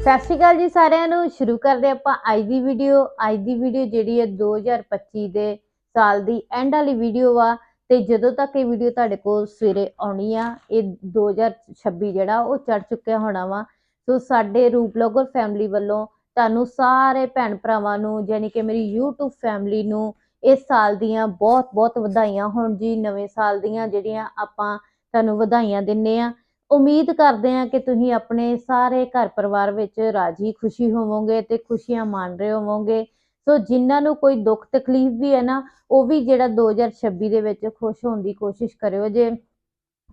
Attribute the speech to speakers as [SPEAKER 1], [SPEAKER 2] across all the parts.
[SPEAKER 1] ਸਤਿ ਸ਼੍ਰੀ ਅਕਾਲ ਜੀ ਸਾਰਿਆਂ ਨੂੰ। ਸ਼ੁਰੂ ਕਰਦੇ ਆਪਾਂ ਅੱਜ ਦੀ ਵੀਡੀਓ ਅੱਜ ਦੀ ਵੀਡੀਓ ਜਿਹੜੀ ਹੈ 2025 ਦੇ ਸਾਲ ਦੀ ਐਂਡ ਵਾਲੀ ਵੀਡੀਓ ਆ। ਤੇ ਜਦੋਂ ਤੱਕ ਇਹ ਵੀਡੀਓ ਤੁਹਾਡੇ ਕੋਲ ਸਵੇਰੇ ਆਉਣੀ ਆ, ਇਹ 2026 ਜਿਹੜਾ ਉਹ ਚੜ ਚੁੱਕਿਆ ਹੋਣਾ ਵਾ। ਸੋ ਸਾਡੇ ਰੂਪਲੋਗਰ ਫੈਮਿਲੀ ਵੱਲੋਂ ਤੁਹਾਨੂੰ ਸਾਰੇ ਭੈਣ ਭਰਾਵਾਂ ਨੂੰ ਯਾਨੀ ਕਿ ਮੇਰੀ YouTube ਫੈਮਿਲੀ ਨੂੰ ਇਸ ਸਾਲ ਦੀਆਂ ਬਹੁਤ ਬਹੁਤ ਵਧਾਈਆਂ। ਹੋਣ ਜੀ ਨਵੇਂ ਸਾਲ ਦੀਆਂ ਜਿਹੜੀਆਂ ਆਪਾਂ ਤੁਹਾਨੂੰ ਵਧਾਈਆਂ ਦਿੰਨੇ ਆ। ਉਮੀਦ ਕਰਦੇ ਹਾਂ ਕਿ ਤੁਸੀਂ ਆਪਣੇ ਸਾਰੇ ਘਰ ਪਰਿਵਾਰ ਵਿੱਚ ਰਾਜੀ ਖੁਸ਼ੀ ਹੋਵੋਗੇ ਤੇ ਖੁਸ਼ੀਆਂ ਮਾਣ ਰਹੇ ਹੋਵੋਗੇ। ਸੋ ਜਿਨ੍ਹਾਂ ਨੂੰ ਕੋਈ ਦੁੱਖ ਤਕਲੀਫ ਵੀ ਹੈ ਨਾ, ਉਹ ਵੀ ਜਿਹੜਾ 2026 ਦੇ ਵਿੱਚ ਖੁਸ਼ ਹੋਣ ਦੀ ਕੋਸ਼ਿਸ਼ ਕਰਿਓ ਜੇ।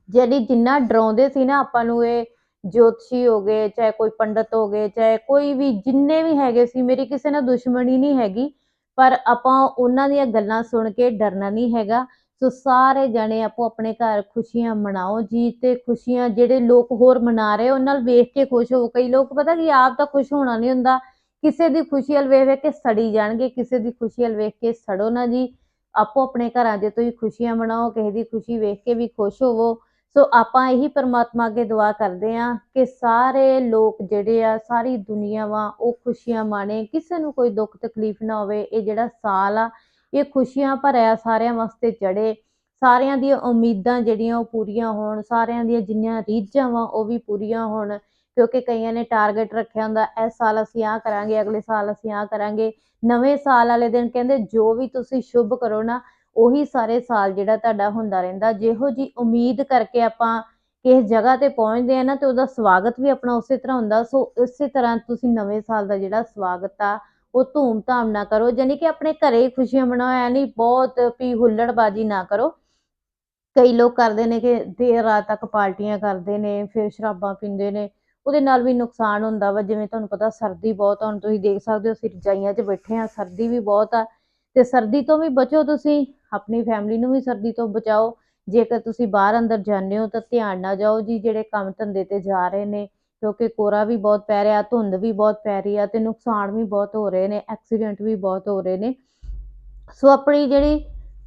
[SPEAKER 1] ਜਿਹੜੀ ਜਿੰਨਾ ਡਰਾਉਂਦੇ ਸੀ ਨਾ ਆਪਾਂ ਨੂੰ ਇਹ ਜੋਤਸ਼ੀ ਹੋ ਗਏ, ਚਾਹੇ ਕੋਈ ਪੰਡਤ ਹੋ ਗਏ, ਚਾਹੇ ਕੋਈ ਵੀ ਜਿੰਨੇ ਵੀ ਹੈਗੇ ਸੀ, ਮੇਰੀ ਕਿਸੇ ਨਾਲ ਦੁਸ਼ਮਣੀ ਨਹੀਂ ਹੈਗੀ, ਪਰ ਆਪਾਂ ਉਹਨਾਂ ਦੀਆਂ ਗੱਲਾਂ ਸੁਣ ਕੇ ਡਰਨਾ ਨਹੀਂ ਹੈਗਾ। ਸੋ ਸਾਰੇ ਜਣੇ ਆਪੋ ਆਪਣੇ ਘਰ ਖੁਸ਼ੀਆਂ ਮਨਾਓ ਜੀ ਤੇ ਖੁਸ਼ੀਆਂ ਜਿਹੜੇ ਲੋਕ ਹੋਰ ਮਨਾ ਰਹੇ ਉਹਨਾਂ ਨਾਲ ਵੇਖ ਕੇ ਖੁਸ਼ ਹੋ, ਕਈ ਲੋਕ ਪਤਾ ਕਿ ਆਪ ਤਾਂ ਖੁਸ਼ ਹੋਣਾ ਨਹੀਂ ਹੁੰਦਾ, ਕਿਸੇ ਦੀ ਖੁਸ਼ੀ ਵੱਲ ਵੇਖ ਵੇਖ ਕੇ ਸੜੀ ਜਾਣਗੇ, ਕਿਸੇ ਦੀ ਖੁਸ਼ੀ ਵੱਲ ਵੇਖ ਕੇ ਸੜੋ ਨਾ ਜੀ, ਆਪੋ ਆਪਣੇ ਘਰਾਂ 'ਚ ਤੁਸੀਂ ਖੁਸ਼ੀਆਂ ਮਨਾਓ, ਕਿਸੇ ਦੀ ਖੁਸ਼ੀ ਵੇਖ ਕੇ ਵੀ ਖੁਸ਼ ਹੋਵੋ, ਸੋ ਆਪਾਂ ਇਹੀ ਪਰਮਾਤਮਾ ਅੱਗੇ ਦੁਆ ਕਰਦੇ ਆਂ ਕਿ ਸਾਰੇ ਲੋਕ ਜਿਹੜੇ ਆ, ਸਾਰੀ ਦੁਨੀਆ ਵਾ ਉਹ ਖੁਸ਼ੀਆਂ ਮਾਣੇ, ਕਿਸੇ ਨੂੰ ਕੋਈ ਦੁੱਖ ਤਕਲੀਫ ਨਾ ਹੋਵੇ, ਇਹ ਜਿਹੜਾ ਸਾਲ ਆ ਇਹ ਖੁਸ਼ੀਆਂ ਭਰਿਆ ਸਾਰਿਆਂ ਵਾਸਤੇ ਚੜੇ ਸਾਰਿਆਂ ਦੀਆਂ ਉਮੀਦਾਂ ਜਿਹੜੀਆਂ ਉਹ ਪੂਰੀਆਂ ਹੋਣ, ਸਾਰਿਆਂ ਦੀਆਂ ਜਿੰਨੀਆਂ ਰੀਝਾਂ ਵਾ ਉਹ ਵੀ ਪੂਰੀਆਂ ਹੋਣ, ਕਿਉਂਕਿ ਕਈਆਂ ਨੇ ਟਾਰਗੇਟ ਰੱਖਿਆ ਹੁੰਦਾ, ਇਸ ਸਾਲ ਅਸੀਂ ਆਹ ਕਰਾਂਗੇ, ਅਗਲੇ ਸਾਲ ਅਸੀਂ ਆਹ ਕਰਾਂਗੇ। ਨਵੇਂ ਸਾਲ ਵਾਲੇ ਦਿਨ ਕਹਿੰਦੇ, ਜੋ ਵੀ ਤੁਸੀਂ ਸ਼ੁਭ ਕਰੋ ਨਾ, ਉਹੀ ਸਾਰੇ ਸਾਲ ਜਿਹੜਾ ਤੁਹਾਡਾ ਹੁੰਦਾ ਰਹਿੰਦਾ। ਜਿਹੋ ਜੀ ਉਮੀਦ ਕਰਕੇ ਆਪਾਂ ਕਿਸ ਜਗ੍ਹਾ ਤੇ ਪਹੁੰਚਦੇ ਆ ਨਾ, ਤੇ ਉਹਦਾ ਸਵਾਗਤ ਵੀ ਆਪਣਾ ਉਸੇ ਤਰ੍ਹਾਂ ਹੁੰਦਾ। ਸੋ ਇਸੇ ਤਰ੍ਹਾਂ ਤੁਸੀਂ ਨਵੇਂ ਸਾਲ ਦਾ ਜਿਹੜਾ ਸਵਾਗਤ ਆ ਉਹ ਧੂਮ-ਧਾਮ ਨਾ ਕਰੋ ਯਾਨੀ ਕਿ ਆਪਣੇ ਘਰੇ ਹੀ ਖੁਸ਼ੀਆਂ ਮਨਾਓ ਨਹੀਂ ਬਹੁਤ ਵੀ ਹੁੱਲੜਬਾਜੀ ਨਾ ਕਰੋ। ਕਈ ਲੋਕ ਕਰਦੇ ਨੇ ਕਿ ਦੇਰ ਰਾਤ ਤੱਕ ਪਾਰਟੀਆਂ ਕਰਦੇ ਨੇ, ਫਿਰ ਸ਼ਰਾਬਾਂ ਪੀਂਦੇ ਨੇ, ਉਹਦੇ ਨਾਲ ਵੀ ਨੁਕਸਾਨ ਹੁੰਦਾ ਵਾ, ਜਿਵੇਂ ਤੁਹਾਨੂੰ ਪਤਾ ਸਰਦੀ ਬਹੁਤ ਹੁਣ ਤੁਸੀਂ ਦੇਖ ਸਕਦੇ ਹੋ ਅਸੀਂ ਰਜਾਈਆਂ 'ਚ ਬੈਠੇ ਆ ਸਰਦੀ ਵੀ ਬਹੁਤ ਆ, ਤੇ ਸਰਦੀ ਤੋਂ ਵੀ ਬਚੋ ਤੁਸੀਂ, ਆਪਣੀ ਫੈਮਿਲੀ ਨੂੰ ਵੀ ਸਰਦੀ ਤੋਂ ਬਚਾਓ। ਜੇਕਰ ਤੁਸੀਂ ਬਾਹਰ ਅੰਦਰ ਜਾਂਦੇ ਹੋ ਤਾਂ ਧਿਆਨ ਨਾਲ ਜਾਓ ਜੀ, ਜਿਹੜੇ ਕੰਮ ਧੰਦੇ ਤੇ ਜਾ ਰਹੇ ਨੇ ਕਿਉਂਕਿ ਕੋਰਾ ਵੀ ਬਹੁਤ ਪੈ ਰਿਹਾ, ਧੁੰਦ ਵੀ ਬਹੁਤ ਪੈ ਰਹੀ ਆ ਤੇ ਨੁਕਸਾਨ ਵੀ ਬਹੁਤ ਹੋ ਰਹੇ ਨੇ, ਐਕਸੀਡੈਂਟ ਵੀ ਬਹੁਤ ਹੋ ਰਹੇ ਨੇ। ਸੋ ਆਪਣੀ ਜਿਹੜੀ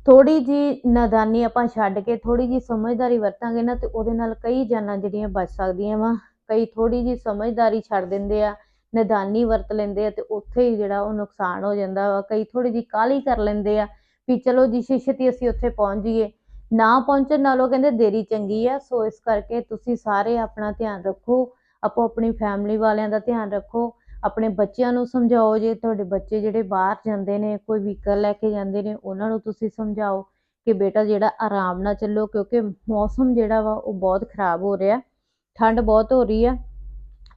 [SPEAKER 1] ਥੋੜੀ ਜੀ ਨਾਦਾਨੀ ਆਪਾਂ ਛੱਡ ਕੇ ਥੋੜੀ ਜੀ ਸਮਝਦਾਰੀ ਵਰਤਾਂਗੇ ਨਾ ਤੇ ਉਹਦੇ ਨਾਲ ਕਈ ਜਾਨਾਂ ਜਿਹੜੀਆਂ ਬਚ ਸਕਦੀਆਂ ਵਾ, ਕਈ ਥੋੜੀ ਜੀ ਸਮਝਦਾਰੀ ਛੱਡ ਦਿੰਦੇ ਆ, ਨਾਦਾਨੀ ਵਰਤ ਲੈਂਦੇ ਆ ਤੇ ਉੱਥੇ ਹੀ ਜਿਹੜਾ ਉਹ ਨੁਕਸਾਨ ਹੋ ਜਾਂਦਾ ਵਾ। ਕਈ ਥੋੜੀ ਜੀ ਕਾਹਲੀ ਕਰ ਲੈਂਦੇ ਆ ਵੀ ਚਲੋ ਜੀ ਛੇਤੀ ਅਸੀਂ ਉੱਥੇ ਪਹੁੰਚ ਜਾਈਏ। ਨਾ ਪਹੁੰਚਣ ਨਾਲੋਂ ਕਹਿੰਦੇ ਦੇਰੀ ਚੰਗੀ ਆ, ਸੋ ਇਸ ਕਰਕੇ ਤੁਸੀਂ ਸਾਰੇ ਆਪਣਾ ਧਿਆਨ ਰੱਖੋ ਆਪੋ ਆਪਣੀ ਫੈਮਿਲੀ ਵਾਲਿਆਂ ਦਾ ਧਿਆਨ ਰੱਖੋ, ਆਪਣੇ ਬੱਚਿਆਂ ਨੂੰ ਸਮਝਾਓ, ਜੇ ਤੁਹਾਡੇ ਬੱਚੇ ਜਿਹੜੇ ਬਾਹਰ ਜਾਂਦੇ ਨੇ, ਕੋਈ ਵਹੀਕਲ ਲੈ ਕੇ ਜਾਂਦੇ ਨੇ, ਉਹਨਾਂ ਨੂੰ ਤੁਸੀਂ ਸਮਝਾਓ ਕਿ ਬੇਟਾ ਜਿਹੜਾ ਆਰਾਮ ਨਾਲ ਚੱਲੋ, ਕਿਉਂਕਿ ਮੌਸਮ ਜਿਹੜਾ ਵਾ ਉਹ ਬਹੁਤ ਖਰਾਬ ਹੋ ਰਿਹਾ, ਠੰਡ ਬਹੁਤ ਹੋ ਰਹੀ ਆ,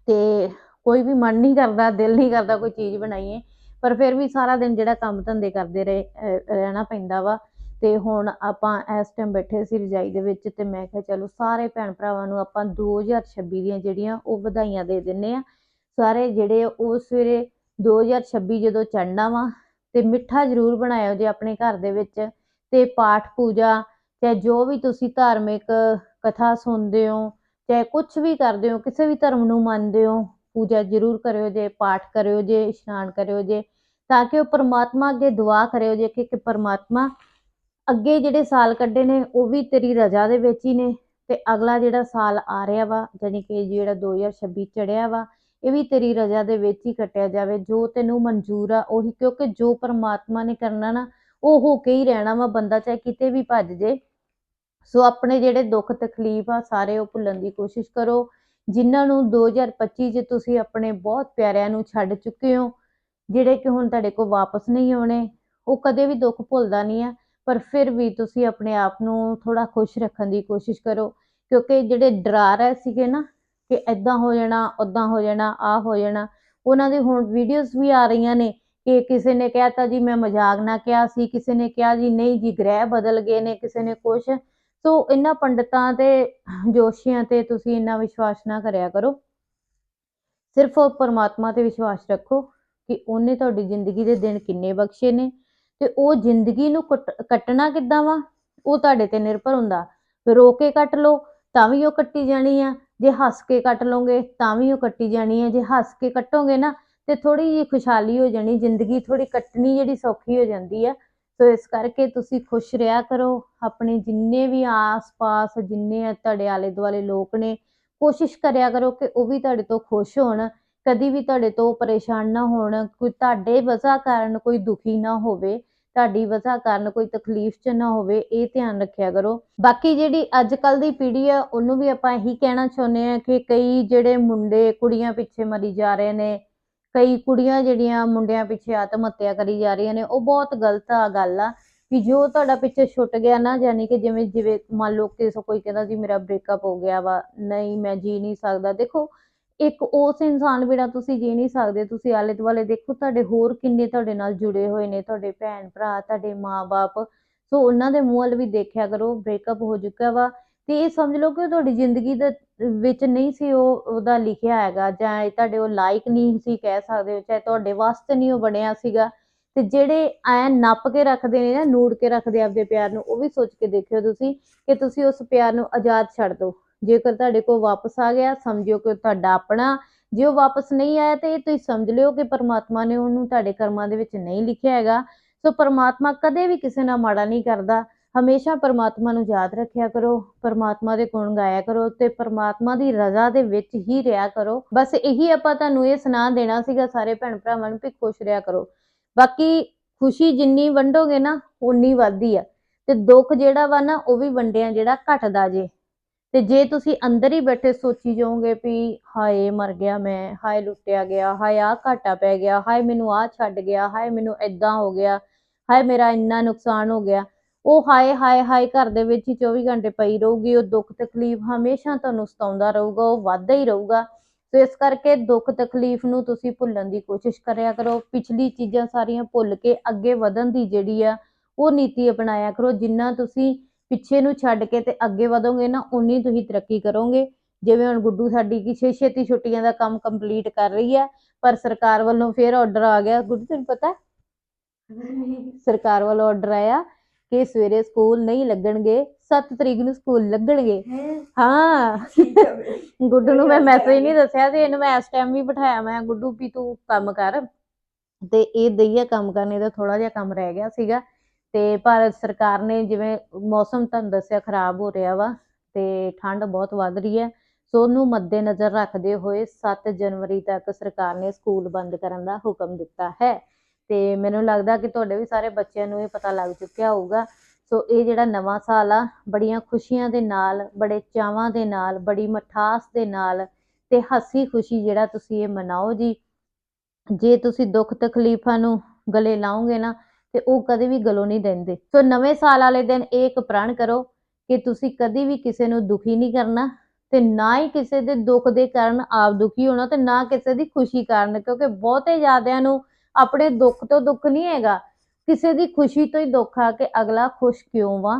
[SPEAKER 1] ਤੇ ਕੋਈ ਵੀ ਮਨ ਨਹੀਂ ਕਰਦਾ, ਦਿਲ ਨਹੀਂ ਕਰਦਾ ਕੋਈ ਚੀਜ਼ ਬਣਾਈਏ, ਪਰ ਫਿਰ ਵੀ ਸਾਰਾ ਦਿਨ ਜਿਹੜਾ ਕੰਮ ਧੰਦੇ ਕਰਦੇ ਰਹੇ ਰਹਿਣਾ ਪੈਂਦਾ ਵਾ ਤੇ ਹੁਣ ਆਪਾਂ ਇਸ ਟਾਈਮ ਬੈਠੇ ਸੀ ਰਜਾਈ ਦੇ ਵਿੱਚ ਤੇ ਮੈਂ ਕਿਹਾ ਚਲੋ ਸਾਰੇ ਭੈਣ ਭਰਾਵਾਂ ਨੂੰ ਆਪਾਂ 2026 ਦੀਆਂ ਜਿਹੜੀਆਂ ਉਹ ਵਧਾਈਆਂ ਦੇ ਦਿੰਨੇ ਆ ਸਾਰੇ ਜਿਹੜੇ ਉਹ ਸਵੇਰੇ 2026 ਜਦੋਂ ਚੜਨਾ ਵਾ ਤੇ ਮਿੱਠਾ ਜ਼ਰੂਰ ਬਣਾਇਓ ਜੇ ਆਪਣੇ ਘਰ ਦੇ ਵਿੱਚ ਤੇ ਪਾਠ ਪੂਜਾ ਚਾਹੇ ਜੋ ਵੀ ਤੁਸੀਂ ਧਾਰਮਿਕ ਕਥਾ ਸੁਣਦੇ ਹੋ, ਚਾਹੇ ਕੁਝ ਵੀ ਕਰਦੇ ਹੋ, ਕਿਸੇ ਵੀ ਧਰਮ ਨੂੰ ਮੰਨਦੇ ਹੋ, ਪੂਜਾ ਜ਼ਰੂਰ ਕਰਿਓ ਜੇ, ਪਾਠ ਕਰਿਓ ਜੇ, ਇਸ਼ਨਾਨ ਕਰਿਓ ਜੇ, ਤਾਂ ਕਿ ਉਹ ਪਰਮਾਤਮਾ ਅੱਗੇ ਦੁਆ ਕਰਿਓ ਜੇ ਕਿ ਕਿ ਪਰਮਾਤਮਾ ਅੱਗੇ ਜਿਹੜੇ ਸਾਲ ਕੱਢੇ ਨੇ, ਉਹ ਵੀ ਤੇਰੀ ਰਜ਼ਾ ਦੇ ਵਿੱਚ ਹੀ ਨੇ ਤੇ ਅਗਲਾ ਜਿਹੜਾ ਸਾਲ ਆ ਰਿਹਾ ਵਾ, ਜਾਣੀ ਕਿ ਜਿਹੜਾ 2026 ਚੜਿਆ ਵਾ, ਇਹ ਵੀ ਤੇਰੀ ਰਜ਼ਾ ਦੇ ਵਿੱਚ ਹੀ ਕੱਟਿਆ ਜਾਵੇ। ਜੋ ਤੈਨੂੰ ਮਨਜ਼ੂਰ ਆ, ਉਹੀ ਕਿਉਂਕਿ ਜੋ ਪਰਮਾਤਮਾ ਨੇ ਕਰਨਾ ਨਾ, ਉਹ ਹੋ ਕੇ ਹੀ ਰਹਿਣਾ ਵਾ ਬੰਦਾ, ਚਾਹੇ ਕਿਤੇ ਵੀ ਭੱਜ ਜੇ। ਸੋ ਆਪਣੇ ਜਿਹੜੇ ਦੁੱਖ ਤਕਲੀਫ ਆ, ਸਾਰੇ ਉਹ ਭੁੱਲਣ ਦੀ ਕੋਸ਼ਿਸ਼ ਕਰੋ। ਜਿਨ੍ਹਾਂ ਨੂੰ 2025 'ਚ ਤੁਸੀਂ ਆਪਣੇ ਬਹੁਤ ਪਿਆਰਿਆਂ ਨੂੰ ਛੱਡ ਚੁੱਕੇ ਹੋ, ਜਿਹੜੇ ਕਿ ਹੁਣ ਤੁਹਾਡੇ ਕੋਲ ਵਾਪਸ ਨਹੀਂ ਆਉਣੇ, ਉਹ ਕਦੇ ਵੀ ਦੁੱਖ ਭੁੱਲਦਾ ਨਹੀਂ ਆ। ਪਰ ਫਿਰ ਵੀ ਤੁਸੀਂ ਆਪਣੇ ਆਪ ਨੂੰ ਥੋੜਾ ਖੁਸ਼ ਰੱਖਣ ਦੀ ਕੋਸ਼ਿਸ਼ ਕਰੋ, ਕਿਉਂਕਿ ਜਿਹੜੇ ਡਰਾ ਰਹੇ ਸੀਗੇ ਨਾ, ਕਿ ਐਦਾਂ ਹੋ ਜਾਣਾ ਉਦਾਂ ਹੋ ਜਾਣਾ ਆ ਹੋ ਜਾਣਾ, ਉਹਨਾਂ ਦੀ ਹੁਣ ਵੀਡੀਓਜ਼ ਵੀ ਆ ਰਹੀਆਂ ਨੇ ਕਿ ਕਿਸੇ ਨੇ ਕਹਿਤਾ ਜੀ ਮੈਂ ਮਜ਼ਾਕ ਨਾ ਕਿਹਾ ਸੀ, ਕਿਸੇ ਨੇ ਕਿਹਾ ਜੀ ਨਹੀਂ ਜੀ ਗ੍ਰਹਿ ਬਦਲ ਗਏ ਨੇ, ਕਿਸੇ ਨੇ ਕੁਛ। ਸੋ ਇਹਨਾਂ ਪੰਡਤਾਂ ਤੇ, ਜੋਸ਼ੀਆਂ ਤੇ ਤੁਸੀਂ ਇੰਨਾ ਵਿਸ਼ਵਾਸ ਨਾ ਕਰਿਆ ਕਰੋ। ਸਿਰਫ ਪਰਮਾਤਮਾ ਤੇ ਵਿਸ਼ਵਾਸ ਰੱਖੋ ਕਿ ਉਹਨੇ ਤੁਹਾਡੀ ਜ਼ਿੰਦਗੀ ਦੇ ਦਿਨ ਕਿੰਨੇ ਬਖਸ਼ੇ ਨੇ ਤੇ ਉਹ ਜ਼ਿੰਦਗੀ ਨੂੰ ਕੱਟ- ਕੱਟਣਾ ਕਿੱਦਾਂ ਵਾ? ਉਹ ਤੁਹਾਡੇ ਤੇ ਨਿਰਭਰ ਹੁੰਦਾ। ਰੋ ਕੇ ਕੱਟ ਲਓ, ਤਾਂ ਵੀ ਉਹ ਕੱਟੀ ਜਾਣੀ ਆ। ਜੇ ਹੱਸ ਕੇ ਕੱਟ ਲਓਗੇ, ਤਾਂ ਵੀ ਉਹ ਕੱਟੀ ਜਾਣੀ ਹੈ ਜੇ ਹੱਸ ਕੇ ਕੱਟੋਗੇ ਨਾ, ਤੇ ਥੋੜੀ ਜਿਹੀ ਖੁਸ਼ਹਾਲੀ ਹੋ ਜਾਣੀ, ਜ਼ਿੰਦਗੀ ਥੋੜੀ ਕੱਟਣੀ ਜਿਹੜੀ ਸੌਖੀ ਹੋ ਜਾਂਦੀ ਆ। ਸੋ ਇਸ ਕਰਕੇ ਤੁਸੀਂ ਖੁਸ਼ ਰਿਹਾ ਕਰੋ। ਆਪਣੇ ਜਿੰਨੇ ਵੀ ਆਸ-ਪਾਸ, ਜਿੰਨੇ ਆ ਤੁਹਾਡੇ ਆਲੇ ਦੁਆਲੇ ਲੋਕ ਨੇ, ਕੋਸ਼ਿਸ਼ ਕਰਿਆ ਕਰੋ ਕਿ ਉਹ ਵੀ ਤੁਹਾਡੇ ਤੋਂ ਖੁਸ਼ ਹੋਣ। ਕਦੀ ਵੀ ਤੁਹਾਡੇ ਤੋਂ ਪਰੇਸ਼ਾਨ ਨਾ ਹੋਣ। ਕੋਈ ਤੁਹਾਡੇ ਵਜ੍ਹਾ ਕਾਰਨ ਕੋਈ ਦੁਖੀ ਨਾ ਹੋਵੇ। ਤੁਹਾਡੀ ਵਜ੍ਹਾ ਕਾਰਨ ਕੋਈ ਤਕਲੀਫ 'ਚ ਨਾ ਹੋਵੇ, ਇਹ ਧਿਆਨ ਰੱਖਿਆ ਕਰੋ। ਬਾਕੀ ਜਿਹੜੀ ਅੱਜ ਕੱਲ ਦੀ ਪੀੜ੍ਹੀ ਆ, ਉਹਨੂੰ ਵੀ ਆਪਾਂ ਇਹੀ ਕਹਿਣਾ ਚਾਹੁੰਦੇ ਆ ਕਿ ਕਈ ਜਿਹੜੇ ਮੁੰਡੇ ਕੁੜੀਆਂ ਪਿੱਛੇ ਮਰੀ ਜਾ ਰਹੇ ਨੇ, ਕਈ ਕੁੜੀਆਂ ਜਿਹੜੀਆਂ ਮੁੰਡਿਆਂ ਪਿੱਛੇ ਆਤਮ ਹੱਤਿਆ ਕਰੀ ਜਾ ਰਹੀਆਂ ਨੇ, ਉਹ ਬਹੁਤ ਗਲਤ ਆ ਗੱਲ ਆ ਕਿ ਜੋ ਤੁਹਾਡਾ ਪਿੱਛੇ ਛੁੱਟ ਗਿਆ ਨਾ ਯਾਨੀ ਕਿ ਜਿਵੇਂ ਜਿਵੇਂ ਮੰਨ ਲਓ ਕਿ ਕੋਈ ਕਹਿੰਦਾ ਜੀ ਮੇਰਾ ਬ੍ਰੇਕਅਪ ਹੋ ਗਿਆ ਵਾ, ਨਹੀਂ ਮੈਂ ਜੀ ਨਹੀਂ ਸਕਦਾ। ਦੇਖੋ ਇੱਕ ਉਸ ਇਨਸਾਨ ਬਿਨਾਂ ਤੁਸੀਂ ਜੀ ਨਹੀਂ ਸਕਦੇ, ਤੁਸੀਂ ਆਲੇ ਦੁਆਲੇ ਦੇਖੋ, ਤੁਹਾਡੇ ਹੋਰ ਕਿੰਨੇ ਤੁਹਾਡੇ ਨਾਲ ਜੁੜੇ ਹੋਏ ਨੇ, ਤੁਹਾਡੇ ਭੈਣ ਭਰਾ, ਤੁਹਾਡੇ ਮਾਪੇ ਸੋ ਉਹਨਾਂ ਦੇ ਮੂੰਹ ਵੱਲ ਵੀ ਦੇਖਿਆ ਕਰੋ ਬ੍ਰੇਕਅਪ ਹੋ ਚੁੱਕਾ ਵਾ। ਤੇ ਇਹ ਸਮਝ ਲਓ ਕਿ ਤੁਹਾਡੀ ਜ਼ਿੰਦਗੀ ਦੇ ਵਿੱਚ ਨਹੀਂ ਸੀ ਉਹ, ਉਹਦਾ ਲਿਖਿਆ ਹੈਗਾ, ਜਾਂ ਤੁਹਾਡੇ ਉਹ ਲਾਇਕ ਨਹੀਂ ਸੀ ਕਹਿ ਸਕਦੇ, ਚਾਹੇ ਤੁਹਾਡੇ ਵਾਸਤੇ ਨਹੀਂ ਉਹ ਬਣਿਆ ਸੀਗਾ। ਤੇ ਜਿਹੜੇ ਐ ਨੱਪ ਕੇ ਰੱਖਦੇ ਨੇ ਨਾ, ਨੂੜ ਕੇ ਰੱਖਦੇ ਆਪਦੇ ਪਿਆਰ ਨੂੰ, ਉਹ ਵੀ ਸੋਚ ਕੇ ਦੇਖਿਓ ਤੁਸੀਂ ਕਿ ਤੁਸੀਂ ਉਸ ਪਿਆਰ ਨੂੰ ਆਜ਼ਾਦ ਛੱਡ ਦਿਓ ਜੇਕਰ ਤੁਹਾਡੇ ਕੋਲ ਵਾਪਸ ਆ ਗਿਆ, ਸਮਝਿਓ ਕਿ ਤੁਹਾਡਾ ਆਪਣਾ, ਜੇ ਉਹ ਵਾਪਸ ਨਹੀਂ ਆਇਆ ਤੇ ਇਹ ਤੁਸੀਂ ਸਮਝ ਲਿਓ ਕਿ ਪਰਮਾਤਮਾ ਨੇ ਉਹਨੂੰ ਤੁਹਾਡੇ ਕਰਮਾਂ ਦੇ ਵਿੱਚ ਨਹੀਂ ਲਿਖਿਆ ਹੈਗਾ। ਸੋ ਪਰਮਾਤਮਾ ਕਦੇ ਵੀ ਕਿਸੇ ਨਾਲ ਮਾੜਾ ਨਹੀਂ ਕਰਦਾ। ਹਮੇਸ਼ਾ ਪਰਮਾਤਮਾ ਨੂੰ ਯਾਦ ਰੱਖਿਆ ਕਰੋ, ਪਰਮਾਤਮਾ ਦੇ ਗੁਣ ਗਾਇਆ ਕਰੋ ਤੇ ਪਰਮਾਤਮਾ ਦੀ ਰਜ਼ਾ ਦੇ ਵਿੱਚ ਹੀ ਰਿਹਾ ਕਰੋ। ਬਸ ਇਹੀ ਆਪਾਂ ਤੁਹਾਨੂੰ ਇਹ ਸੁਣਾ ਦੇਣਾ ਸੀਗਾ, ਸਾਰੇ ਭੈਣ ਭਰਾਵਾਂ ਨੂੰ ਵੀ ਖੁਸ਼ ਰਿਹਾ ਕਰੋ। ਬਾਕੀ ਖੁਸ਼ੀ ਜਿੰਨੀ ਵੰਡੋਗੇ ਨਾ, ਓਨੀ ਵੱਧਦੀ ਆ। ਤੇ ਦੁੱਖ ਜਿਹੜਾ ਵਾ ਨਾ, ਉਹ ਵੀ ਵੰਡਿਆ ਜਿਹੜਾ ਘਟਦਾ ਜੇ। ਤੇ ਜੇ ਤੁਸੀਂ ਅੰਦਰ ਹੀ ਬੈਠੇ ਸੋਚੀ ਜਾਓਗੇ ਵੀ ਹਾਏ ਮਰ ਗਿਆ ਮੈਂ, ਹਾਏ ਲੁੱਟਿਆ ਗਿਆ, ਹਾਏ ਆ ਘਾਟਾ ਪੈ ਗਿਆ, ਹਾਏ ਮੈਨੂੰ ਆ ਛੱਡ ਗਿਆ, ਹਾਏ ਮੈਨੂੰ ਐਦਾਂ ਹੋ ਗਿਆ, ਹਾਏ ਮੇਰਾ ਇੰਨਾ ਨੁਕਸਾਨ ਹੋ ਗਿਆ, ਉਹ ਹਾਏ ਹਾਏ ਹਾਏ ਘਰ ਦੇ ਵਿੱਚ ਹੀ 24 ਘੰਟੇ ਪਈ ਰਹੂਗੀ, ਉਹ ਦੁੱਖ ਤਕਲੀਫ ਹਮੇਸ਼ਾ ਤੁਹਾਨੂੰ ਸਤਾਉਂਦਾ ਰਹੂਗਾ, ਉਹ ਵੱਧਦਾ ਹੀ ਰਹੂਗਾ। ਸੋ ਇਸ ਕਰਕੇ ਦੁੱਖ ਤਕਲੀਫ ਨੂੰ ਤੁਸੀਂ ਭੁੱਲਣ ਦੀ ਕੋਸ਼ਿਸ਼ ਕਰਿਆ ਕਰੋ, ਪਿਛਲੀ ਚੀਜ਼ਾਂ ਸਾਰੀਆਂ ਭੁੱਲ ਕੇ ਅੱਗੇ ਵਧਣ ਦੀ ਜਿਹੜੀ ਆ, ਉਹ ਨੀਤੀ ਅਪਣਾਇਆ ਕਰੋ, ਜਿੰਨਾ ਤੁਸੀਂ ਪਿੱਛੇ ਨੂੰ ਛੱਡ ਕੇ ਤੇ ਅੱਗੇ ਵਧੋਗੇ ਨਾ ਉਨੀ ਤੁਸੀਂ ਤਰੱਕੀ ਕਰੋਗੇ। ਜਿਵੇਂ ਹੁਣ ਗੁੱਡੂ ਸਾਡੀ ਕੀ ਛੇ ਛੇਤੀ ਛੁੱਟੀਆਂ ਦਾ ਕੰਮ ਕੰਪਲੀਟ ਕਰ ਰਹੀ ਹੈ ਪਰ ਸਰਕਾਰ ਵੱਲੋਂ ਫੇਰ ਆਰਡਰ ਆ ਗਿਆ। ਗੁੱਡੂ ਤੈਨੂੰ ਪਤਾ ਸਰਕਾਰ ਵੱਲੋਂ ਆਰਡਰ ਆਇਆ ਕਿ ਸਵੇਰੇ ਸਕੂਲ ਨਹੀਂ ਲੱਗਣਗੇ 7 ਤਰੀਕ ਨੂੰ ਸਕੂਲ ਲੱਗਣਗੇ। ਹਾਂ? ਗੁੱਡੂ ਨੂੰ ਮੈਂ ਮੈਸੇਜ ਨਹੀਂ ਦੱਸਿਆ ਤੇ ਇਹਨੂੰ ਮੈਂ ਇਸ ਟਾਈਮ ਵੀ ਬਿਠਾਇਆ। ਮੈਂ ਗੁੱਡੂ ਵੀ ਤੂੰ ਕੰਮ ਕਰ। ਤੇ ਇਹ ਦਈਆ ਕੰਮ ਕਰਨੇ ਦਾ ਥੋੜਾ ਜਿਹਾ ਕੰਮ ਰਹਿ ਗਿਆ ਸੀਗਾ। ਤੇ ਭਾਰਤ ਸਰਕਾਰ ਨੇ ਜਿਵੇਂ ਮੌਸਮ ਤੁਹਾਨੂੰ ਦੱਸਿਆ ਖਰਾਬ ਹੋ ਰਿਹਾ ਵਾ ਤੇ ਠੰਡ ਬਹੁਤ ਵੱਧ ਰਹੀ ਹੈ, ਸੋ ਉਹਨੂੰ ਮੱਦੇਨਜ਼ਰ ਰੱਖਦੇ ਹੋਏ 7 ਜਨਵਰੀ ਤੱਕ ਸਰਕਾਰ ਨੇ ਸਕੂਲ ਬੰਦ ਕਰਨ ਦਾ ਹੁਕਮ ਦਿੱਤਾ ਹੈ। ਤੇ ਮੈਨੂੰ ਲੱਗਦਾ ਕਿ ਤੁਹਾਡੇ ਵੀ ਸਾਰੇ ਬੱਚਿਆਂ ਨੂੰ ਇਹ ਪਤਾ ਲੱਗ ਚੁੱਕਿਆ ਹੋਊਗਾ। ਸੋ ਇਹ ਜਿਹੜਾ ਨਵਾਂ ਸਾਲ ਆ, ਬੜੀਆਂ ਖੁਸ਼ੀਆਂ ਦੇ ਨਾਲ, ਬੜੇ ਚਾਵਾਂ ਦੇ ਨਾਲ, ਬੜੀ ਮਠਾਸ ਦੇ ਨਾਲ ਤੇ ਹੱਸੀ ਖੁਸ਼ੀ ਜਿਹੜਾ ਤੁਸੀਂ ਇਹ ਮਨਾਓ ਜੀ, ਜੇ ਤੁਸੀਂ ਦੁੱਖ ਤਕਲੀਫਾਂ ਨੂੰ ਗਲੇ ਲਾਓਗੇ ਨਾ ਤੇ ਉਹ ਕਦੇ ਵੀ ਗਲੋਂ ਨਹੀਂ ਦਿੰਦੇ ਸੋ ਨਵੇਂ ਸਾਲ ਵਾਲੇ ਦਿਨ ਇਹ ਇੱਕ ਪ੍ਰਣ ਕਰੋ ਕਿ ਤੁਸੀਂ ਕਦੀ ਵੀ ਕਿਸੇ ਨੂੰ ਦੁਖੀ ਨਹੀਂ ਕਰਨਾ ਤੇ ਨਾ ਹੀ ਕਿਸੇ ਦੇ ਦੁੱਖ ਦੇ ਕਾਰਨ ਆਪ ਦੁਖੀ ਹੋਣਾ ਤੇ ਨਾ ਕਿਸੇ ਦੀ ਖੁਸ਼ੀ ਕਾਰਨ ਕਿਉਂਕਿ ਬਹੁਤੇ ਜ਼ਿਆਦਿਆਂ ਨੂੰ ਆਪਣੇ ਦੁੱਖ ਤੋਂ ਦੁੱਖ ਨਹੀਂ ਹੈਗਾ। ਕਿਸੇ ਦੀ ਖੁਸ਼ੀ ਤੋਂ ਹੀ ਦੁੱਖ ਆ ਕਿ ਅਗਲਾ ਖੁਸ਼ ਕਿਉਂ ਵਾ?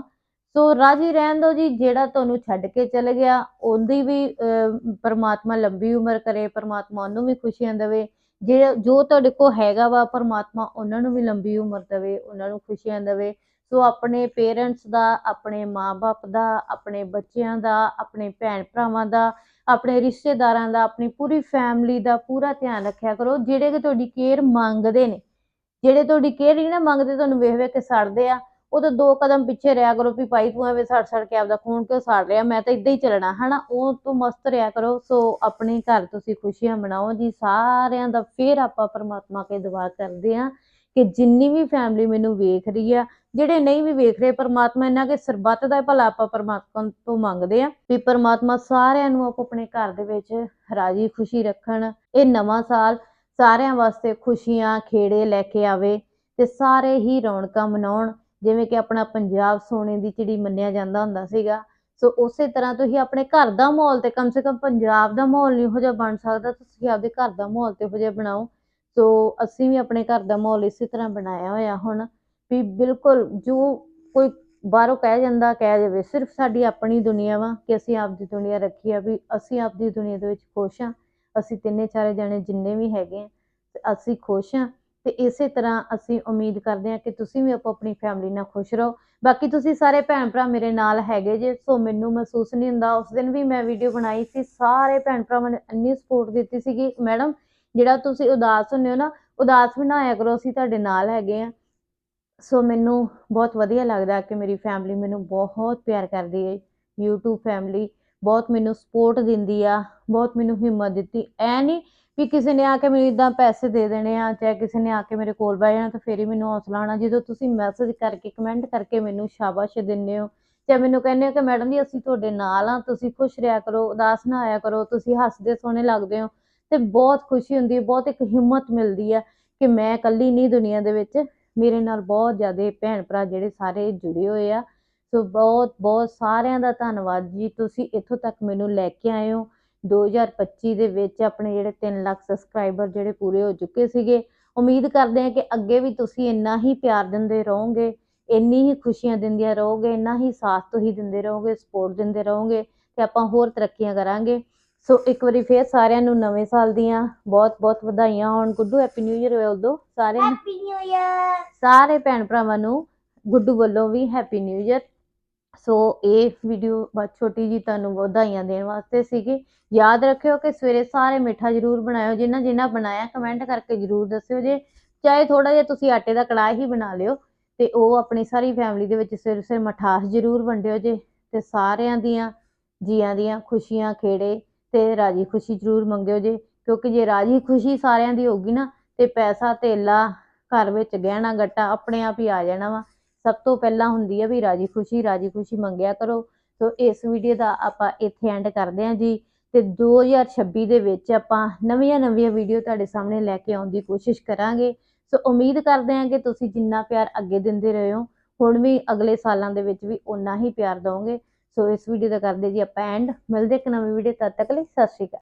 [SPEAKER 1] ਸੋ ਰਾਜੀ ਰਹਿਣ ਦਿਓ ਜੀ ਜਿਹੜਾ ਤੁਹਾਨੂੰ ਛੱਡ ਕੇ ਚਲੇ ਗਿਆ ਉਹਦੀ ਵੀ ਅਹ, ਪਰਮਾਤਮਾ ਲੰਬੀ ਉਮਰ ਕਰੇ ਪਰਮਾਤਮਾ ਉਹਨੂੰ ਵੀ ਖੁਸ਼ੀਆਂ ਦੇਵੇ। ਜੇ ਜੋ ਤੁਹਾਡੇ ਕੋਲ ਹੈਗਾ ਵਾ ਪਰਮਾਤਮਾ ਉਹਨਾਂ ਨੂੰ ਵੀ ਲੰਬੀ ਉਮਰ ਦੇਵੇ, ਉਹਨਾਂ ਨੂੰ ਖੁਸ਼ੀਆਂ ਦੇਵੇ। ਸੋ ਆਪਣੇ ਪੇਰੈਂਟਸ ਦਾ, ਆਪਣੇ ਮਾਪੇ ਦਾ, ਆਪਣੇ ਬੱਚਿਆਂ ਦਾ, ਆਪਣੇ ਭੈਣ ਭਰਾਵਾਂ ਦਾ, ਆਪਣੇ ਰਿਸ਼ਤੇਦਾਰਾਂ ਦਾ, ਆਪਣੀ ਪੂਰੀ ਫੈਮਿਲੀ ਦਾ ਪੂਰਾ ਧਿਆਨ ਰੱਖਿਆ ਕਰੋ। ਜਿਹੜੇ ਕਿ ਤੁਹਾਡੀ ਕੇਅਰ ਮੰਗਦੇ ਨੇ, ਜਿਹੜੇ ਤੁਹਾਡੀ ਕੇਅਰ ਨਹੀਂ ਨਾ ਮੰਗਦੇ, ਤੁਹਾਨੂੰ ਵੇਖ ਵੇਖ ਕੇ ਸੜਦੇ ਆ। ਉਹ ਤਾਂ ਦੋ ਕਦਮ ਪਿੱਛੇ ਰਿਹਾ ਕਰੋ ਵੀ ਭਾਈ ਤੂੰ ਐਵੇਂ ਸੜ ਸੜ ਕੇ ਆਪਦਾ ਖੂਨ ਕਿਉਂ ਸੜ ਰਿਹਾ ਮੈਂ ਤਾਂ ਇਦਾਂ ਹੀ ਚੱਲਣਾ, ਹਨਾ? ਉਹ ਤੋਂ ਮਸਤ ਰਿਹਾ ਕਰੋ, ਸੋ ਆਪਣੇ ਘਰ ਤੁਸੀਂ ਖੁਸ਼ੀਆਂ ਮਨਾਓ ਜੀ। ਸਾਰਿਆਂ ਦਾ ਫੇਰ ਆਪਾਂ ਪਰਮਾਤਮਾ ਕੇ ਦੁਆ ਕਰਦੇ ਆ ਕਿ ਜਿੰਨੀ ਵੀ ਫੈਮਿਲੀ ਮੈਨੂੰ ਵੇਖ ਰਹੀ ਆ, ਜਿਹੜੇ ਨਹੀਂ ਵੀ ਵੇਖ ਰਹੇ, ਪਰਮਾਤਮਾ ਇਹਨਾਂ ਕੇ ਸਰਬੱਤ ਦਾ ਭਲਾ ਆਪਾਂ ਪਰਮਾਤਮਾ ਤੋਂ ਮੰਗਦੇ ਆ ਵੀ ਪਰਮਾਤਮਾ ਸਾਰਿਆਂ ਨੂੰ ਆਪ ਆਪਣੇ ਘਰ ਦੇ ਵਿੱਚ ਰਾਜੀ ਖੁਸ਼ੀ ਰੱਖਣ। ਇਹ ਨਵਾਂ ਸਾਲ ਸਾਰਿਆਂ ਵਾਸਤੇ ਖੁਸ਼ੀਆਂ, ਖੇੜੇ ਲੈ ਕੇ ਆਵੇ ਤੇ ਸਾਰੇ ਹੀ ਰੌਣਕਾਂ ਮਨਾਉਣ। ਜਿਵੇਂ ਕਿ ਆਪਣਾ ਪੰਜਾਬ ਸੋਨੇ ਦੀ ਚਿੜੀ ਮੰਨਿਆ ਜਾਂਦਾ ਹੁੰਦਾ ਸੀਗਾ। ਸੋ ਉਸੇ ਤਰ੍ਹਾਂ ਤੁਸੀਂ ਆਪਣੇ ਘਰ ਦਾ ਮਾਹੌਲ ਤੇ ਕਮ ਸੇ ਕਮ ਪੰਜਾਬ ਦਾ ਮਾਹੌਲ ਨਹੀਂ ਇਹੋ ਜਿਹਾ ਬਣ ਸਕਦਾ, ਤੁਸੀਂ ਆਪਦੇ ਘਰ ਦਾ ਮਾਹੌਲ ਤੇ ਇਹੋ ਜਿਹਾ ਬਣਾਓ। ਸੋ ਅਸੀਂ ਵੀ ਆਪਣੇ ਘਰ ਦਾ ਮਾਹੌਲ ਇਸੇ ਤਰ੍ਹਾਂ ਬਣਾਇਆ ਹੋਇਆ ਹੁਣ ਵੀ ਬਿਲਕੁਲ ਜੋ ਕੋਈ ਬਾਹਰੋਂ ਕਹਿ ਜਾਂਦਾ, ਕਹਿ ਜਾਵੇ ਸਿਰਫ ਸਾਡੀ ਆਪਣੀ ਦੁਨੀਆ ਵਾ ਕਿ ਅਸੀਂ ਆਪਦੀ ਦੁਨੀਆ ਰੱਖੀ ਆ, ਵੀ ਅਸੀਂ ਆਪਦੀ ਦੁਨੀਆ ਦੇ ਵਿੱਚ ਖੁਸ਼ ਹਾਂ ਅਸੀਂ ਤਿੰਨੇ ਚਾਰੇ ਜਣੇ ਜਿੰਨੇ ਵੀ ਹੈਗੇ ਆ, ਅਸੀਂ ਖੁਸ਼ ਹਾਂ ਤੇ ਇਸੇ ਤਰ੍ਹਾਂ ਅਸੀਂ ਉਮੀਦ ਕਰਦੇ ਹਾਂ ਕਿ ਤੁਸੀਂ ਵੀ ਆਪੋ ਆਪਣੀ ਫੈਮਿਲੀ ਨਾਲ ਖੁਸ਼ ਰਹੋ। ਬਾਕੀ ਤੁਸੀਂ ਸਾਰੇ ਭੈਣ ਭਰਾ ਮੇਰੇ ਨਾਲ ਹੈਗੇ ਜੇ ਸੋ ਮੈਨੂੰ ਮਹਿਸੂਸ ਨਹੀਂ ਹੁੰਦਾ। ਉਸ ਦਿਨ ਵੀ ਮੈਂ ਵੀਡੀਓ ਬਣਾਈ ਸੀ, ਸਾਰੇ ਭੈਣ ਭਰਾਵਾਂ ਨੇ ਇੰਨੀ ਸਪੋਰਟ ਦਿੱਤੀ ਸੀ ਕਿ ਮੈਡਮ, ਜਿਹੜਾ ਤੁਸੀਂ ਉਦਾਸ ਹੁੰਦੇ ਹੋ ਨਾ, ਉਦਾਸ ਵੀ ਨਾ ਹੋਇਆ ਕਰੋ, ਅਸੀਂ ਤੁਹਾਡੇ ਨਾਲ ਹੈਗੇ ਆ ਸੋ ਮੈਨੂੰ ਬਹੁਤ ਵਧੀਆ ਲੱਗਦਾ ਕਿ ਮੇਰੀ ਫੈਮਿਲੀ ਮੈਨੂੰ ਬਹੁਤ ਪਿਆਰ ਕਰਦੀ ਹੈ। YouTube ਫੈਮਿਲੀ ਬਹੁਤ ਮੈਨੂੰ ਸਪੋਰਟ ਦਿੰਦੀ ਆ, ਬਹੁਤ ਮੈਨੂੰ ਹਿੰਮਤ ਦਿੱਤੀ। ਐ ਨਹੀਂ ਵੀ ਕਿਸੇ ਨੇ ਆ ਕੇ ਮੈਨੂੰ ਇਦਾਂ ਪੈਸੇ ਦੇ ਦੇਣੇ ਆ, ਚਾਹੇ ਕਿਸੇ ਨੇ ਆ ਕੇ ਮੇਰੇ ਕੋਲ ਬਹਿ ਜਾਣਾ ਤਾਂ ਫੇਰ ਹੀ ਮੈਨੂੰ ਹੌਸਲਾ ਆਉਣਾ। ਜਦੋਂ ਤੁਸੀਂ ਮੈਸੇਜ ਕਰਕੇ ਕਮੈਂਟ ਕਰਕੇ ਮੈਨੂੰ ਸ਼ਾਬਾਸ਼ ਦਿੰਦੇ ਹੋ ਚਾਹੇ ਮੈਨੂੰ ਕਹਿੰਦੇ ਹੋ ਕਿ ਮੈਡਮ ਜੀ, ਅਸੀਂ ਤੁਹਾਡੇ ਨਾਲ ਆ ਤੁਸੀਂ ਖੁਸ਼ ਰਿਹਾ ਕਰੋ, ਉਦਾਸ ਨਾ ਆਇਆ ਕਰੋ, ਤੁਸੀਂ ਹੱਸਦੇ ਸੋਹਣੇ ਲੱਗਦੇ ਹੋ। ਤੇ ਬਹੁਤ ਖੁਸ਼ੀ ਹੁੰਦੀ ਹੈ, ਬਹੁਤ ਇੱਕ ਹਿੰਮਤ ਮਿਲਦੀ ਆ ਕਿ ਮੈਂ ਇਕੱਲੀ ਨਹੀਂ ਦੁਨੀਆ ਦੇ ਵਿੱਚ। ਮੇਰੇ ਨਾਲ ਬਹੁਤ ਜ਼ਿਆਦਾ ਭੈਣ ਭਰਾ ਜਿਹੜੇ ਸਾਰੇ ਜੁੜੇ ਹੋਏ ਆ। ਸੋ ਬਹੁਤ ਬਹੁਤ ਸਾਰਿਆਂ ਦਾ ਧੰਨਵਾਦ ਜੀ। ਤੁਸੀਂ ਇੱਥੋਂ ਤੱਕ ਮੈਨੂੰ ਲੈ ਕੇ ਆਏ ਹੋ। 2025 ਦੇ ਵਿੱਚ ਆਪਣੇ ਜਿਹੜੇ 3 ਲੱਖ ਸਬਸਕ੍ਰਾਈਬਰ ਜਿਹੜੇ ਪੂਰੇ ਹੋ ਚੁੱਕੇ ਸੀਗੇ ਉਮੀਦ ਕਰਦੇ ਹਾਂ ਕਿ ਅੱਗੇ ਵੀ ਤੁਸੀਂ ਇੰਨਾ ਹੀ ਪਿਆਰ ਦਿੰਦੇ ਰਹੋਗੇ ਇੰਨੀ ਹੀ ਖੁਸ਼ੀਆਂ ਦਿੰਦੀਆਂ ਰਹੋਗੇ ਇੰਨਾ ਹੀ ਸਾਥ ਤੁਸੀਂ ਦਿੰਦੇ ਰਹੋਗੇ ਸਪੋਰਟ ਦਿੰਦੇ ਰਹੋਗੇ ਤੇ ਆਪਾਂ ਹੋਰ ਤਰੱਕੀਆਂ ਕਰਾਂਗੇ। ਸੋ ਇੱਕ ਵਾਰੀ ਫੇਰ ਸਾਰਿਆਂ ਨੂੰ ਨਵੇਂ ਸਾਲ ਦੀਆਂ ਬਹੁਤ ਬਹੁਤ ਵਧਾਈਆਂ ਹੋਣ। ਗੁੱਡੂ ਹੈਪੀ ਨਿਊ ਇਅਰ ਹੋਇਆ ਉਦੋਂ ਸਾਰਿਆਂ ਨੂੰ।
[SPEAKER 2] ਹੈਪੀ ਨਿਊ ਇਅਰ
[SPEAKER 1] ਸਾਰੇ ਭੈਣ ਭਰਾਵਾਂ ਨੂੰ ਗੁੱਡੂ ਵੱਲੋਂ ਵੀ ਹੈਪੀ ਨਿਊ ਇਅਰ ਸੋ ਇਹ ਵੀਡੀਓ ਬਹੁਤ ਛੋਟੀ ਜੀ ਤੁਹਾਨੂੰ ਵਧਾਈਆਂ ਦੇਣ ਵਾਸਤੇ ਸੀਗੀ। ਯਾਦ ਰੱਖਿਓ ਕਿ ਸਵੇਰੇ ਸਾਰੇ ਮਿੱਠਾ ਜ਼ਰੂਰ ਬਣਾਇਓ। ਜਿਨ੍ਹਾਂ ਜਿਨ੍ਹਾਂ ਬਣਾਇਆ ਕਮੈਂਟ ਕਰਕੇ ਜ਼ਰੂਰ ਦੱਸਿਓ ਜੇ। ਚਾਹੇ ਥੋੜਾ ਜਿਹਾ ਤੁਸੀਂ ਆਟੇ ਦਾ ਕੜਾਹ ਹੀ ਬਣਾ ਲਿਓ, ਤੇ ਉਹ ਆਪਣੀ ਸਾਰੀ ਫੈਮਿਲੀ ਦੇ ਵਿੱਚ ਸਵੇਰੇ ਸਵੇਰੇ ਮਠਾਸ ਜ਼ਰੂਰ ਵੰਡਿਓ ਜੇ। ਤੇ ਸਾਰਿਆਂ ਦੀਆਂ, ਜੀਆਂ ਦੀਆਂ ਖੁਸ਼ੀਆਂ, ਖੇੜੇ ਤੇ ਰਾਜੀ ਖੁਸ਼ੀ ਜ਼ਰੂਰ ਮੰਗਿਓ ਜੇ। ਕਿਉਂਕਿ ਜੇ ਰਾਜੀ ਖੁਸ਼ੀ ਸਾਰਿਆਂ ਦੀ ਹੋਊਗੀ ਨਾ, ਤੇ ਪੈਸਾ, ਧੇਲਾ, ਘਰ ਵਿੱਚ ਗਹਿਣਾ ਗੱਟਾ ਆਪਣੇ ਆਪ ਹੀ ਆ ਜਾਣਾ ਵਾ। ਸਭ ਤੋਂ ਪਹਿਲਾਂ ਹੁੰਦੀ ਹੈ ਵੀ ਰਾਜੀ ਖੁਸ਼ੀ ਰਾਜੀ ਖੁਸ਼ੀ ਮੰਗਿਆ ਕਰੋ। ਸੋ ਇਸ ਵੀਡੀਓ ਦਾ ਆਪਾਂ ਇੱਥੇ ਐਂਡ ਕਰਦੇ ਹਾਂ ਜੀ। ਤੇ 2026 ਦੇ ਵਿੱਚ ਆਪਾਂ ਨਵੀਆਂ ਨਵੀਆਂ ਵੀਡੀਓ ਤੁਹਾਡੇ ਸਾਹਮਣੇ ਲੈ ਕੇ ਆਉਣ ਦੀ ਕੋਸ਼ਿਸ਼ ਕਰਾਂਗੇ। ਸੋ ਉਮੀਦ ਕਰਦੇ ਹਾਂ ਕਿ ਤੁਸੀਂ ਜਿੰਨਾ ਪਿਆਰ ਅੱਗੇ ਦਿੰਦੇ ਰਹੇ ਹੋ, ਹੁਣ ਵੀ ਅਗਲੇ ਸਾਲਾਂ ਦੇ ਵਿੱਚ ਵੀ ਉਨਾ ਹੀ ਪਿਆਰ ਦਿਓਗੇ ਸੋ ਇਸ ਵੀਡੀਓ ਦਾ ਕਰਦੇ ਜੀ ਆਪਾਂ ਐਂਡ ਮਿਲਦੇ ਇੱਕ ਨਵੀਂ ਵੀਡੀਓ ਤਦ ਤੱਕ ਲਈ ਸਤਿ ਸ਼੍ਰੀ ਅਕਾਲ।